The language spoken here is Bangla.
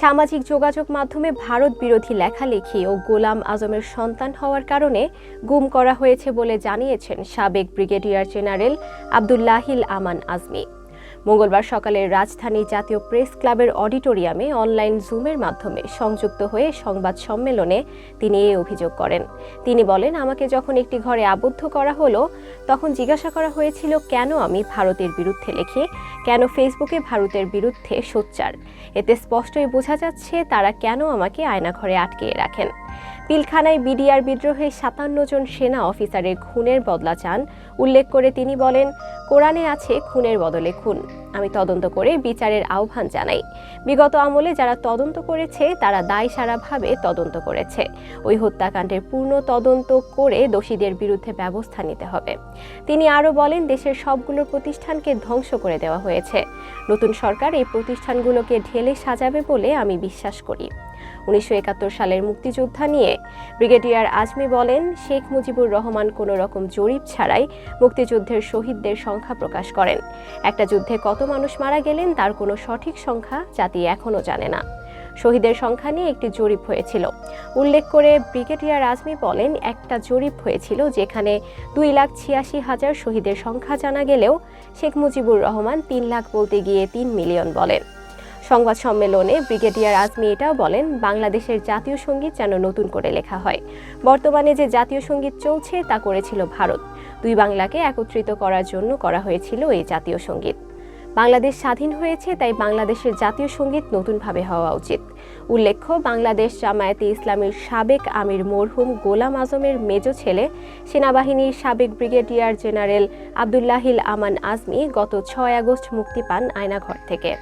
সামাজিক যোগাযোগ মাধ্যমে ভারত বিরোধী লেখালেখি ও গোলাম আজমের সন্তান হওয়ার কারণে গুম করা হয়েছে বলে জানিয়েছেন সাবেক ব্রিগেডিয়ার জেনারেল আবদুল্লাহিল আমান আজমি। মঙ্গলবার সকালে রাজধানী জাতীয় প্রেস ক্লাবের অডিটোরিয়ামে অনলাইন জুমের মাধ্যমে সংযুক্ত হয়ে সংবাদ সম্মেলনে তিনি এই অভিযোগ করেন। তিনি বলেন, আমাকে যখন একটি ঘরে আবদ্ধ করা হলো তখন জিজ্ঞাসা করা হয়েছিল, কেন আমি ভারতের বিরুদ্ধে লিখি? কেন ফেসবুকে ভারতের বিরুদ্ধে সোচ্চার? এতে স্পষ্টই বোঝা যাচ্ছে তারা কেন আমাকে আয়নাঘরে আটকে রাখেন। পিলখানায় বিডিআর বিদ্রোহে সাতান্ন জন সেনা অফিসারের খুনের বদলা চান। উল্লেখ করে তিনি বলেন, কোরআনে আছে খুনের বদলে খুন। আমি তদন্ত করে বিচারের আহ্বান জানাই। বিগত আমলে যারা তদন্ত করেছে, তারা দায় সারাভাবে তদন্ত করেছে। ওই হত্যাকাণ্ডের পূর্ণ তদন্ত করে দোষীদের বিরুদ্ধে ব্যবস্থা নিতে হবে। তিনি আরও বলেন, দেশের সবগুলো প্রতিষ্ঠানকে ধ্বংস করে দেওয়া হয়েছে। নতুন সরকার এই প্রতিষ্ঠানগুলোকে ঢেলে সাজাবে বলে আমি বিশ্বাস করি। উনিশশো একাত্তর সালের মুক্তিযোদ্ধা নিয়ে ব্রিগেডিয়ার আজমি বলেন, শেখ মুজিবুর রহমান কোনো রকম জরিপ ছাড়াই মুক্তিযুদ্ধের শহীদদের সংখ্যা প্রকাশ করেন। একটা যুদ্ধে কত মানুষ মারা গেলেন তার কোনো সঠিক সংখ্যা জাতি এখনও জানে না। শহীদের সংখ্যা নিয়ে একটি জরিপ হয়েছিল। উল্লেখ করে ব্রিগেডিয়ার আজমি বলেন, একটা জরিপ হয়েছিল যেখানে দুই লাখ ছিয়াশি হাজার শহীদের সংখ্যা জানা গেলেও শেখ মুজিবুর রহমান তিন লাখ বলতে গিয়ে তিন মিলিয়ন বলেন। সংবাদ সম্মেলনে ব্রিগেডিয়ার আজমি এটাও বলেন, বাংলাদেশের জাতীয় সংগীত যেন নতুন করে লেখা হয়। বর্তমানে যে জাতীয় সংগীত চলছে, তা করেছিল ভারত। দুই বাংলাকে একত্রিত করার জন্য করা হয়েছিল এই জাতীয় সংগীত। বাংলাদেশ স্বাধীন হয়েছে, তাই বাংলাদেশের জাতীয় সংগীত নতুনভাবে হওয়া উচিত। উল্লেখ্য, বাংলাদেশ জামায়াতে ইসলামীর সাবেক আমির মরহুম গোলাম আজমের মেজ ছেলে, সেনাবাহিনীর সাবেক ব্রিগেডিয়ার জেনারেল আবদুল্লাহিল আমান আজমি গত ছয় আগস্ট মুক্তি পান আয়নাঘর থেকে।